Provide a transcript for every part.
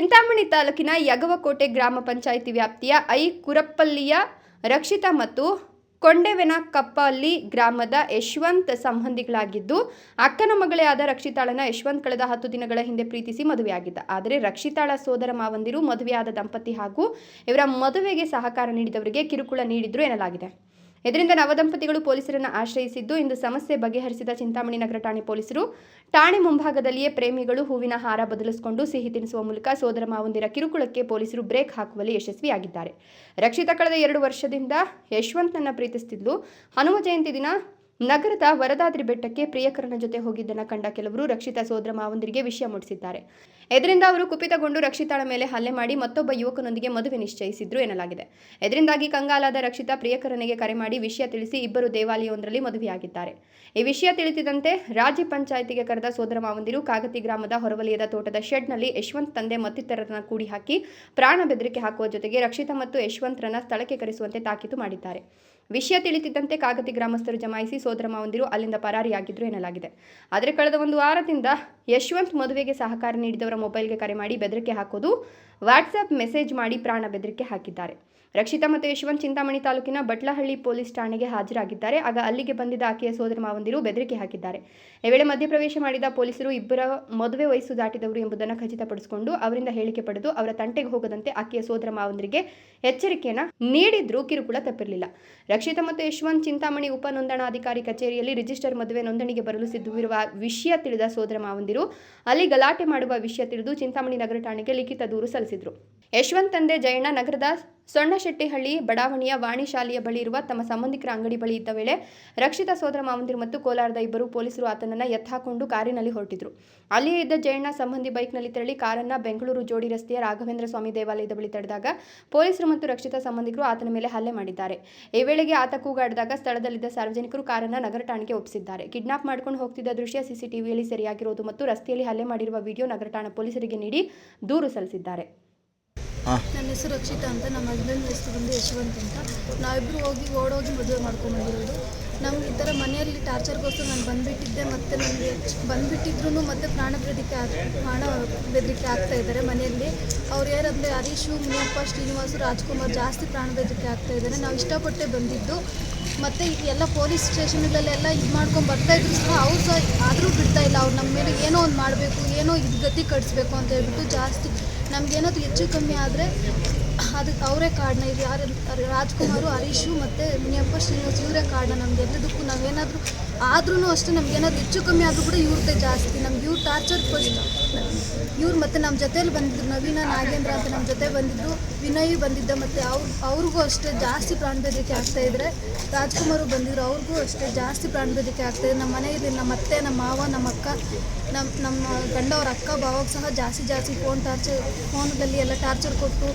ಚಿಂತಾಮಣಿ ತಾಲೂಕಿನ ಯಗವಕೋಟೆ ಗ್ರಾಮ ಪಂಚಾಯಿತಿ ವ್ಯಾಪ್ತಿಯ ಐ ಕುರಪ್ಪಲ್ಲಿಯ ರಕ್ಷಿತಾ ಮತ್ತು ಕೊಂಡೆವೆನ ಕಪ್ಪಲ್ಲಿ ಗ್ರಾಮದ ಯಶವಂತ್ ಸಂಬಂಧಿಗಳಾಗಿದ್ದು, ಅಕ್ಕನ ಮಗಳೇ ಆದ ರಕ್ಷಿತಾಳನ ಯಶವಂತ್ ಕಳೆದ ಹತ್ತು ದಿನಗಳ ಹಿಂದೆ ಪ್ರೀತಿಸಿ ಮದುವೆಯಾಗಿದ್ದ. ಆದರೆ ರಕ್ಷಿತಾಳ ಸೋದರ ಮಾವಂದಿರು ಮದುವೆಯಾದ ದಂಪತಿ ಹಾಗೂ ಇವರ ಮದುವೆಗೆ ಸಹಕಾರ ನೀಡಿದವರಿಗೆ ಕಿರುಕುಳ ನೀಡಿದ್ರು ಎನ್ನಲಾಗಿದೆ. ಇದರಿಂದ ನವದಂಪತಿಗಳು ಪೊಲೀಸರನ್ನು ಆಶ್ರಯಿಸಿದ್ದು, ಇಂದು ಸಮಸ್ಯೆ ಬಗೆಹರಿಸಿದ ಚಿಂತಾಮಣಿ ನಗರ ಠಾಣೆ ಪೊಲೀಸರು ಠಾಣೆ ಮುಂಭಾಗದಲ್ಲಿಯೇ ಪ್ರೇಮಿಗಳು ಹೂವಿನ ಹಾರ ಬದಲಿಸಿಕೊಂಡು ಸಿಹಿ ತಿನ್ನಿಸುವ ಮೂಲಕ ಸೋದರ ಮಾವಂದಿರ ಕಿರುಕುಳಕ್ಕೆ ಪೊಲೀಸರು ಬ್ರೇಕ್ ಹಾಕುವಲ್ಲಿ ಯಶಸ್ವಿಯಾಗಿದ್ದಾರೆ. ರಕ್ಷಿತಾ ಕಳೆದ ಎರಡು ವರ್ಷದಿಂದ ಯಶವಂತನನ್ನ ಪ್ರೀತಿಸುತ್ತಿದ್ದು ಹನುಮ ಜಯಂತಿ ದಿನ ನಗರದ ವರದಾದ್ರಿ ಬೆಟ್ಟಕ್ಕೆ ಪ್ರಿಯಕರನ ಜೊತೆ ಹೋಗಿದ್ದನ್ನು ಕಂಡ ಕೆಲವರು ರಕ್ಷಿತಾ ಸೋದರ ಮಾವಂದಿರಿಗೆ ವಿಷಯ ಮುಟ್ಟಿಸಿದ್ದಾರೆ ಇದರಿಂದ ಅವರು ಕುಪಿತಗೊಂಡು ರಕ್ಷಿತಾಳ ಮೇಲೆ ಹಲ್ಲೆ ಮಾಡಿ ಮತ್ತೊಬ್ಬ ಯುವಕನೊಂದಿಗೆ ಮದುವೆ ನಿಶ್ಚಯಿಸಿದ್ರು ಎನ್ನಲಾಗಿದೆ. ಇದರಿಂದಾಗಿ ಕಂಗಾಲಾದ ರಕ್ಷಿತಾ ಪ್ರಿಯಕರನಿಗೆ ಕರೆ ಮಾಡಿ ವಿಷಯ ತಿಳಿಸಿ ಇಬ್ಬರು ದೇವಾಲಯವೊಂದರಲ್ಲಿ ಮದುವೆಯಾಗಿದ್ದಾರೆ. ಈ ವಿಷಯ ತಿಳಿಸಿದಂತೆ ರಾಜ್ಯ ಪಂಚಾಯಿತಿಗೆ ಕರೆದ ಸೋದರ ಮಾವಂದಿರು ಕಾಗತಿ ಗ್ರಾಮದ ಹೊರವಲಯದ ತೋಟದ ಶೆಡ್ನಲ್ಲಿ ಯಶವಂತ್ ತಂದೆ ಮತ್ತಿತರರನ್ನ ಕೂಡಿ ಹಾಕಿ ಪ್ರಾಣ ಬೆದರಿಕೆ ಹಾಕುವ ಜೊತೆಗೆ ರಕ್ಷಿತಾ ಮತ್ತು ಯಶವಂತ್ರನ್ನ ಸ್ಥಳಕ್ಕೆ ಕರೆಸುವಂತೆ ತಾಕೀತು ಮಾಡಿದ್ದಾರೆ. ವಿಷಯ ತಿಳಿತಿದ್ದಂತೆ ಕಾಗತಿ ಗ್ರಾಮಸ್ಥರು ಜಮಾಯಿಸಿ ಸೋದರ ಮಾವಂದಿರು ಅಲ್ಲಿಂದ ಪರಾರಿಯಾಗಿದ್ರು ಎನ್ನಲಾಗಿದೆ. ಆದರೆ ಕಳೆದ ಒಂದು ವಾರದಿಂದ ಯಶವಂತ್ ಮದುವೆಗೆ ಸಹಕಾರ ನೀಡಿದವರ ಮೊಬೈಲ್ಗೆ ಕರೆ ಮಾಡಿ ಬೆದರಿಕೆ ಹಾಕೋದು ವಾಟ್ಸಪ್ ಮೆಸೇಜ್ ಮಾಡಿ ಪ್ರಾಣ ಬೆದರಿಕೆ ಹಾಕಿದ್ದಾರೆ. ರಕ್ಷಿತಾ ಮತ್ತು ಯಶವಂತ್ ಚಿಂತಾಮಣಿ ತಾಲೂಕಿನ ಬಟ್ಲಹಳ್ಳಿ ಪೊಲೀಸ್ ಠಾಣೆಗೆ ಹಾಜರಾಗಿದ್ದಾರೆ. ಆಗ ಅಲ್ಲಿಗೆ ಬಂದಿದ್ದ ಆಕೆಯ ಸೋದರ ಮಾವಂದಿರು ಬೆದರಿಕೆ ಹಾಕಿದ್ದಾರೆ. ಈ ವೇಳೆ ಮಧ್ಯಪ್ರವೇಶ ಮಾಡಿದ ಪೊಲೀಸರು ಇಬ್ಬರ ಮದುವೆ ವಯಸ್ಸು ದಾಟಿದವರು ಎಂಬುದನ್ನು ಖಚಿತಪಡಿಸಿಕೊಂಡು ಅವರಿಂದ ಹೇಳಿಕೆ ಪಡೆದು ಅವರ ತಂಟೆಗೆ ಹೋಗದಂತೆ ಆಕೆಯ ಸೋದರ ಮಾವಂದರಿಗೆ ಎಚ್ಚರಿಕೆಯನ್ನು ನೀಡಿದ್ರೂ ಕಿರುಕುಳ ತಪ್ಪಿರಲಿಲ್ಲ. ರಕ್ಷಿತಾ ಮತ್ತು ಯಶವಂತ್ ಚಿಂತಾಮಣಿ ಉಪ ನೋಂದಣಾಧಿಕಾರಿ ಕಚೇರಿಯಲ್ಲಿ ರಿಜಿಸ್ಟರ್ ಮದುವೆ ನೋಂದಣಿಗೆ ಬರಲು ಸಿದ್ಧವಿರುವ ವಿಷಯ ತಿಳಿದ ಸೋದರ ಮಾವಂದಿರು ಅಲ್ಲಿ ಗಲಾಟೆ ಮಾಡುವ ವಿಷಯ ತಿಳಿದು ಚಿಂತಾಮಣಿ ನಗರ ಠಾಣೆಗೆ ಲಿಖಿತ ದೂರು ಸಲ್ಲಿಸಿದರು. ಯಶವಂತ್ ತಂದೆ ಜಯಣ್ಣ ನಗರದ ಸೊಣ್ಣಶೆಟ್ಟಿಹಳ್ಳಿ ಬಡಾವಣೆಯ ವಾಣಿ ಶಾಲೆಯ ಬಳಿ ಇರುವ ತಮ್ಮ ಸಂಬಂಧಿಕರ ಅಂಗಡಿ ಬಳಿ ಇದ್ದ ವೇಳೆ ರಕ್ಷಿತ ಸೋದರ ಮಾವಂದಿರು ಮತ್ತು ಕೋಲಾರದ ಇಬ್ಬರು ಪೊಲೀಸರು ಆತನನ್ನ ಎತ್ತಾಕೊಂಡು ಕಾರಿನಲ್ಲಿ ಹೊರಟಿದ್ರು. ಅಲ್ಲಿಯೇ ಇದ್ದ ಜಯಣ್ಣ ಸಂಬಂಧಿ ಬೈಕ್ನಲ್ಲಿ ತೆರಳಿ ಕಾರನ್ನ ಬೆಂಗಳೂರು ಜೋಡಿ ರಸ್ತೆಯ ರಾಘವೇಂದ್ರ ಸ್ವಾಮಿ ದೇವಾಲಯದ ಬಳಿ ತಡೆದಾಗ ಪೊಲೀಸರು ಮತ್ತು ರಕ್ಷಿತ ಸಂಬಂಧಿಕರು ಆತನ ಮೇಲೆ ಹಲ್ಲೆ ಮಾಡಿದ್ದಾರೆ. ಈ ವೇಳೆಗೆ ಆತ ಕೂಗಾಡಿದಾಗ ಸ್ಥಳದಲ್ಲಿದ್ದ ಸಾರ್ವಜನಿಕರು ಕಾರನ್ನ ನಗರ ಠಾಣೆಗೆ ಒಪ್ಪಿಸಿದ್ದಾರೆ. ಕಿಡ್ನಾಪ್ ಮಾಡ್ಕೊಂಡು ಹೋಗ್ತಿದ್ದ ದೃಶ್ಯ ಸಿಸಿಟಿವಿಯಲ್ಲಿ ಸೆರೆಯಾಗಿರುವುದು ಮತ್ತು ರಸ್ತೆಯಲ್ಲಿ ಹಲ್ಲೆ ಮಾಡಿರುವ ವಿಡಿಯೋ ನಗರ ಠಾಣಾ ಪೊಲೀಸರಿಗೆ ನೀಡಿ ದೂರು ಸಲ್ಲಿಸಿದ್ದಾರೆ. ನನ್ನ ಹೆಸರು ರಕ್ಷಿತಾ ಅಂತ, ನಮ್ಮ ಹಸ್ಬೆಂಡ್ ಹೆಸರು ಬಂದು ಯಶವಂತ್ ಅಂತ. ನಾವಿಬ್ಬರು ಹೋಗಿ ಓಡೋಗಿ ಮದುವೆ ಮಾಡ್ಕೊಂಡ್ಬಂದಿರೋದು ನಮ್ಗೆ ಈ ಥರ ಮನೆಯಲ್ಲಿ ಟಾರ್ಚರ್ಗೋಸ್ಕರ ನಾನು ಬಂದುಬಿಟ್ಟಿದ್ದೆ ಮತ್ತು ನನಗೆ ಬಂದುಬಿಟ್ಟಿದ್ರು ಮತ್ತೆ ಪ್ರಾಣ ಬೆದರಿಕೆ ಪ್ರಾಣ ಬೆದರಿಕೆ ಆಗ್ತಾ ಇದ್ದಾರೆ ಮನೆಯಲ್ಲಿ. ಅವ್ರು ಯಾರಂದರೆ ಹರೀಶು ಮುನಿಯಪ್ಪ ಶ್ರೀನಿವಾಸು, ರಾಜ್ಕುಮಾರ್ ಜಾಸ್ತಿ ಪ್ರಾಣ ಬೆದರಿಕೆ ಆಗ್ತಾ ಇದ್ದಾರೆ. ನಾವು ಇಷ್ಟಪಟ್ಟೆ ಬಂದಿದ್ದು. ಮತ್ತು ಎಲ್ಲ ಪೊಲೀಸ್ ಸ್ಟೇಷನ್ಗಳಲ್ಲೆಲ್ಲ ಇದು ಮಾಡ್ಕೊಂಡು ಬರ್ತಾ ಇದ್ರು ಸಹ ಅವ್ರು ಸಹ ಆದರೂ ಬಿಡ್ತಾ ಇಲ್ಲ. ಅವ್ರು ನಮ್ಮ ಮೇಲೆ ಏನೋ ಒಂದು ಮಾಡಬೇಕು, ಏನೋ ಇದು ಗತಿ ಕಟ್ಟಿಸ್ಬೇಕು ಅಂತ ಹೇಳ್ಬಿಟ್ಟು ಜಾಸ್ತಿ ನಮಗೇನಾದ್ರು ಹೆಚ್ಚು ಕಮ್ಮಿ ಆದರೆ ಅದಕ್ಕೆ ಅವರೇ ಕಾರ್ಡ್ನ ಇದು ಯಾರು ರಾಜ್ಕುಮಾರು, ಹರೀಶು ಮತ್ತು ಮುನಿಯಪ್ಪ ಶ್ರೀನಿವಾಸ್ ಇವರೇ ಕಾರ್ಡ್ನ ನಮ್ಗೆ. ಎಲ್ಲದಕ್ಕೂ ನಾವೇನಾದರೂ ಆದ್ರೂ ಅಷ್ಟೇ ನಮ್ಗೆ ಏನಾದರೂ ಹೆಚ್ಚು ಕಮ್ಮಿ ಆದರೂ ಕೂಡ ಇವ್ರದ್ದೇ ಜಾಸ್ತಿ. ನಮ್ಗೆ ಇವ್ರು ಟಾರ್ಚರ್ ಫಸ್ಟ್ ಇವ್ರು ಮತ್ತು ನಮ್ಮ ಜೊತೇಲಿ ಬಂದಿದ್ರು, ನವೀನ, ನಾಗೇಂದ್ರ ಅಂತ ನಮ್ಮ ಜೊತೆ ಬಂದಿದ್ರು, ವಿನಯ್ ಬಂದಿದ್ದ ಮತ್ತು ಅವ್ರು, ಅವ್ರಿಗೂ ಅಷ್ಟೇ ಜಾಸ್ತಿ ಪ್ರಾಣ ಆಗ್ತಾ ಇದ್ರೆ, ರಾಜ್ಕುಮಾರು ಬಂದಿದ್ರು, ಅವ್ರಿಗೂ ಅಷ್ಟೇ ಜಾಸ್ತಿ ಪ್ರಾಣ ಬೆದರಿಕೆ ಆಗ್ತಾ ಇದೆ ನಮ್ಮ ಮನೆಯಲ್ಲಿ ನಮ್ಮ ಅತ್ತೆ, ನಮ್ಮ ಮಾವ, ನಮ್ಮ ಅಕ್ಕ ನಮ್ಮ ನಮ್ಮ ಗಂಡವ್ರ ಅಕ್ಕ, ಭಾವಾಗ ಸಹ ಜಾಸ್ತಿ ಜಾಸ್ತಿ ಫೋನ್ ಟಾರ್ಚರ್ ಫೋನಲ್ಲಿ ಎಲ್ಲ ಟಾರ್ಚರ್ ಕೊಟ್ಟು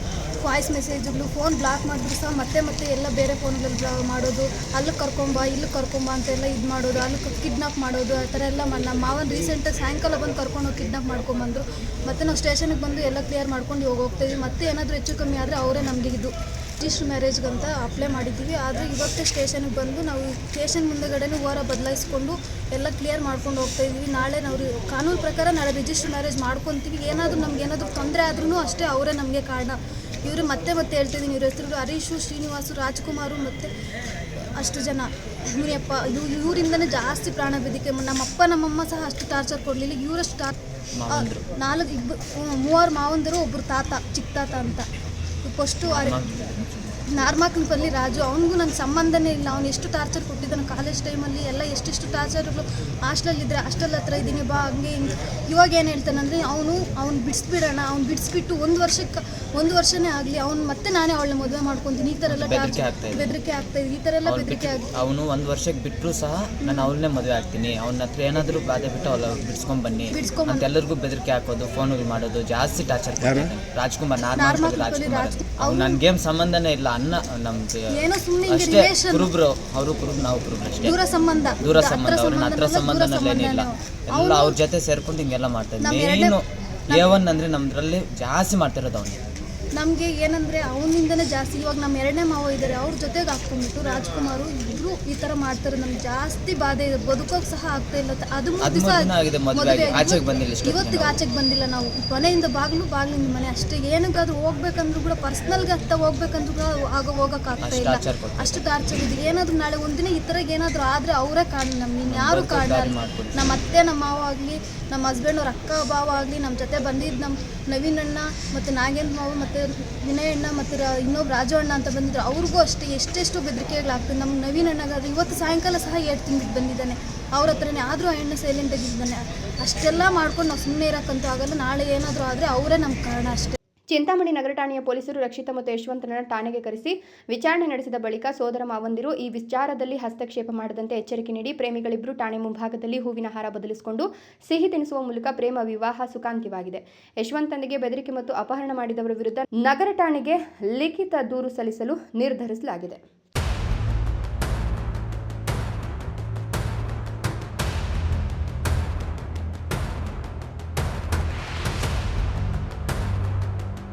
ವಾಯ್ಸ್ ಮೆಸೇಜ್ಗಳು ಫೋನ್ ಬ್ಲಾಕ್ ಮಾಡಿದ್ರು ಸಹ ಮತ್ತೆ ಮತ್ತೆ ಎಲ್ಲ ಬೇರೆ ಫೋನ್ಗಳಲ್ಲಿ ಬ್ಲಾ ಮಾಡೋದು. ಅಲ್ಲಿಗೆ ಕರ್ಕೊಂಬ ಇಲ್ಲಿ ಕರ್ಕೊಂಬ ಅಂತೆಲ್ಲ ಇದು ಮಾಡೋದು. ಅಲ್ಲಿ ಕಿಡ್ನಾಪ್ ಮಾಡೋದು, ಆ ಥರ ಎಲ್ಲ ನಮ್ಮ ಮಾವನ ರೀಸೆಂಟಾಗಿ ಸಾಯಂಕಾಲ ಬಂದು ಕರ್ಕೊಂಡು ಹೋಗಿ ಕಿಡ್ನಾಪ್ ಮಾಡ್ಕೊಂಬಂದರು ಮತ್ತೆ ನಾವು ಸ್ಟೇಷನಿಗೆ ಬಂದು ಎಲ್ಲ ಕ್ಲಿಯರ್ ಮಾಡ್ಕೊಂಡು ಹೋಗಿ ಹೋಗ್ತಾಯಿದ್ವಿ ಮತ್ತೆ ಏನಾದರೂ ಹೆಚ್ಚು ಕಮ್ಮಿ ಆದರೆ ಅವರೇ ನಮಗೆ ಇದು. ರಿಜಿಸ್ಟ್ರ್ ಅಂತ ಅಪ್ಲೈ ಮಾಡಿದ್ದೀವಿ ಆದರೆ ಇವತ್ತೇ ಸ್ಟೇಷನ್ಗೆ ಬಂದು ನಾವು ಸ್ಟೇಷನ್ ಮುಂದೆಗಡೆನೂ ವಾರ ಬದಲಾಯಿಸ್ಕೊಂಡು ಎಲ್ಲ ಕ್ಲಿಯರ್ ಮಾಡ್ಕೊಂಡು ಹೋಗ್ತಾ ಇದ್ದೀವಿ ನಾಳೆ ನಾವು ಕಾನೂನು ಪ್ರಕಾರ ನಾಳೆ ರಿಜಿಸ್ಟರ್ ಮ್ಯಾರೇಜ್ ಮಾಡ್ಕೊತೀವಿ. ಏನಾದರೂ ನಮ್ಗೆ ಏನಾದರೂ ತೊಂದರೆ ಆದ್ರೂ ಅಷ್ಟೇ ಅವರೇ ನಮಗೆ ಕಾರಣ. ಇವರು ಮತ್ತೆ ಮತ್ತೆ ಹೇಳ್ತಿದ್ದೀನಿ ಇವ್ರ ಹೆಸರು ಹರೀಶು ಶ್ರೀನಿವಾಸು ರಾಜ್ಕುಮಾರು ಮತ್ತು ಅಷ್ಟು ಜನ. ಮುನಿಯಪ್ಪ ಇದು ಇವರಿಂದನೇ ಜಾಸ್ತಿ ಪ್ರಾಣ ಬಿದ್ದಿಕೆ ನಮ್ಮಪ್ಪ ನಮ್ಮಮ್ಮ ಸಹ ಅಷ್ಟು ಟಾರ್ಚರ್ ಕೊಡಲಿಲ್ಲ. ಇವರಷ್ಟು ಟಾರ್ ನಾಲ್ಕು ಇಬ್ಬರು ಮೂವರು ಮಾವಂದರು ಒಬ್ಬರು ತಾತ ಚಿಕ್ಕ ತಾತ ಅಂತ. ಫಸ್ಟು ನಾರ್ಮಕ್ನಲ್ಲಿ ರಾಜು ಅವನಿಗೂ ನನ್ನ ಸಂಬಂಧನೇ ಇಲ್ಲ. ಅವ್ನು ಎಷ್ಟು ಟಾರ್ಚರ್ ಕೊಟ್ಟಿದ್ದಾನೆ ಕಾಲೇಜ್ ಟೈಮಲ್ಲಿ ಎಲ್ಲ ಎಷ್ಟೆಷ್ಟು ಟಾರ್ಚರ್ಗಳು ಹಾಸ್ಟೆಲಲ್ಲಿದ್ದರೆ ಹಾಸ್ಟೆಲ್ ಹತ್ರ ಇದ್ದೀನಿ ಬಾ ಹಂಗೆ ಹಿಂಗೆ. ಇವಾಗ ಏನು ಹೇಳ್ತಾನಂದ್ರೆ ಅವನು ಅವ್ನು ಬಿಡಿಸ್ಬಿಡೋಣ ಅವ್ನು ಬಿಡಿಸ್ಬಿಟ್ಟು ಒಂದು ವರ್ಷಕ್ಕೆ ಒಂದು ವರ್ಷನೇ ಆಗಲಿ ಅವ್ನು ಮತ್ತೆ ನಾನೇ ಅವಳನ್ನ ಮದುವೆ ಮಾಡ್ಕೊತೀನಿ. ಈ ಥರ ಎಲ್ಲ ಬೆದರಿಕೆ ಟಾರ್ಚರ್ ಆಗ್ತಾ ಇದೆ. ಬೆದರಿಕೆ ಆಗ್ತಾ ಇದೆ. ಈ ಥರ ಎಲ್ಲ ಬೆದರಿಕೆ ಆಗಿ ಅವನು ಒಂದು ವರ್ಷಕ್ಕೆ ಬಿಟ್ಟರು ಸಹ ನಾನು ಅವಳನ್ನೇ ಮದುವೆ ಆಗ್ತೀನಿ. ಅವನ ಹತ್ರ ಏನಾದರೂ ಬಾಧೆ ಬಿಟ್ಟು ಅವಳ ಬಿಡಿಸ್ಕೊಂಡ್ ಬನ್ನಿ ಅಂತ ಎಲ್ಲರಿಗೂ ಬೆದರಿಕೆ ಹಾಕೋದು ಫೋನ್ ಮಾಡೋದು ಜಾಸ್ತಿ torture Rajkumar normal normal Rajkumar. Raj- ಅವ್ನು ನನ್ಗೇಮ್ ಸಂಬಂಧನೇ ಇಲ್ಲ. ಅನ್ನ ನಮ್ಗೆ ಏನೋ ಸುಮ್ಮನೆ ಹಿಂಗೆ ಅಷ್ಟೇ ಕುರುಬ್ರು ಅವರು ಕುರುಬ್ರು ನಾವು ಕುರುಬ್ರು ಅಷ್ಟೇ. ದೂರ ಸಂಬಂಧ. ದೂರ ಸಂಬಂಧ ಅವ್ರನ್ನ ಹತ್ರ ಸಂಬಂಧ ಸಂಬಂಧನೇ. ಎಲ್ಲ ಅವ್ರ ಜೊತೆ ಸೇರ್ಕೊಂಡು ಹಿಂಗೆಲ್ಲ ಮಾಡ್ತಾರೆ ಏನು ಮೇನು ಎ ಒನ್ ಅಂದ್ರೆ ನಮ್ದ್ರಲ್ಲಿ ಜಾಸ್ತಿ ಮಾಡ್ತಿರೋದು ಅವನು. ನಮಗೆ ಏನಂದರೆ ಅವನಿಂದನೇ ಜಾಸ್ತಿ ಇವಾಗ ನಮ್ಮ ಎರಡನೇ ಮಾವ ಇದ್ದಾರೆ ಅವ್ರ ಜೊತೆಗೆ ಹಾಕ್ಕೊಂಡ್ಬಿಟ್ಟು ರಾಜ್ಕುಮಾರು ಇಬ್ಬರು ಈ ಥರ ಮಾಡ್ತಾರೆ. ನಮ್ಗೆ ಜಾಸ್ತಿ ಬಾಧೆ ಇದೆ ಬದುಕೋಕೆ ಸಹ ಆಗ್ತಾ ಇಲ್ಲ. ಅದು ದಿವಸ ಇವತ್ತಿಗೆ. ಆಚೆಗೆ ಬಂದಿಲ್ಲ ನಾವು. ಮನೆಯಿಂದ ಬಾಗಿಲು ಬಾಗಿಲಿಂದ ಮನೆ. ಅಷ್ಟೇ ಏನಕ್ಕಾದ್ರೂ ಹೋಗ್ಬೇಕಂದ್ರೂ ಕೂಡ ಪರ್ಸ್ನಲ್ಗೆ ಅಂತ ಹೋಗ್ಬೇಕಂದ್ರೂ ಕೂಡ ಆಗ ಹೋಗೋಕ್ಕಾಗ್ತಾ ಇಲ್ಲ. ಅಷ್ಟು ಟಾರ್ಚರ್ ಇದೆ. ಏನಾದರೂ ನಾಳೆ ಒಂದಿನ ಈ ಥರಗೆ ಏನಾದರೂ ಆದರೆ ಅವರೇ ಕಾರಣ ನಮ್ಗೆ. ಇನ್ಯಾರು ಕಾರಣ. ನಮ್ಮ ಅತ್ತೆ ನಮ್ಮ ಮಾವ ಆಗಲಿ ನಮ್ಮ ಹಸ್ಬೆಂಡ್ ಅವ್ರ ಅಕ್ಕ ಭಾವ ಆಗಲಿ ನಮ್ಮ ಜೊತೆ ಬಂದಿದ್ದು ನಮ್ಮ ನವೀನಣ್ಣ ಮತ್ತು ನಾಗೇಂದ್ರ ಮಾವ ಮತ್ತು ವಿನಯ್ ಅಣ್ಣ ಮತ್ತು ಇನ್ನೊಬ್ಬ ರಾಜು ಅಣ್ಣ ಅಂತ ಬಂದಿದ್ರು, ಅವ್ರಿಗೂ ಅಷ್ಟೇ ಎಷ್ಟೆಷ್ಟು ಬೆದರಿಕೆಗಳಾಗ್ತದೆ ನಮ್ಮ ನವೀನ್ ಅಣ್ಣಗಾದ್ರೆ ಇವತ್ತು ಸಾಯಂಕಾಲ ಸಹ ಎರಡು ತಿಂಗಳು ಬಂದಿದ್ದಾನೆ. ಅವ್ರ ಹತ್ರನೇ ಆದರೂ ಆ ಹೆಣ್ಣು ತೆಗೆದಿದ್ದಾನೆ ಅಷ್ಟೆಲ್ಲ ಮಾಡ್ಕೊಂಡು ನಾವು ಸುಮ್ಮನೆ ಇರೋಕ್ಕಂತೂ ಆಗಲ್ಲ, ನಾಳೆ ಏನಾದರೂ ಆದರೆ ಅವರೇ ನಮ್ಮ ಕಾರಣ ಅಷ್ಟೇ. ಚಿಂತಾಮಣಿ ನಗರ ಠಾಣೆಯ ಪೊಲೀಸರು ರಕ್ಷಿತ ಮತ್ತು ಯಶವಂತನನ್ನು ಠಾಣೆಗೆ ಕರೆಸಿ ವಿಚಾರಣೆ ನಡೆಸಿದ ಬಳಿಕ ಸೋದರ ಮಾವಂದಿರು ಈ ವಿಚಾರದಲ್ಲಿ ಹಸ್ತಕ್ಷೇಪ ಮಾಡದಂತೆ ಎಚ್ಚರಿಕೆ ನೀಡಿ ಪ್ರೇಮಿಗಳಿಬ್ಬರು ಠಾಣೆ ಮುಂಭಾಗದಲ್ಲಿ ಹೂವಿನ ಹಾರ ಬದಲಿಸಿಕೊಂಡು ಸಿಹಿ ತಿನಿಸುವ ಮೂಲಕ ಪ್ರೇಮ, ವಿವಾಹ ಸುಖಾಂತ್ಯವಾಗಿದೆ. ಯಶವಂತನಿಗೆ ಬೆದರಿಕೆ ಮತ್ತು ಅಪಹರಣ ಮಾಡಿದವರ ವಿರುದ್ಧ ನಗರ ಠಾಣೆಗೆ ಲಿಖಿತ ದೂರು ಸಲ್ಲಿಸಲು ನಿರ್ಧರಿಸಲಾಗಿದೆ.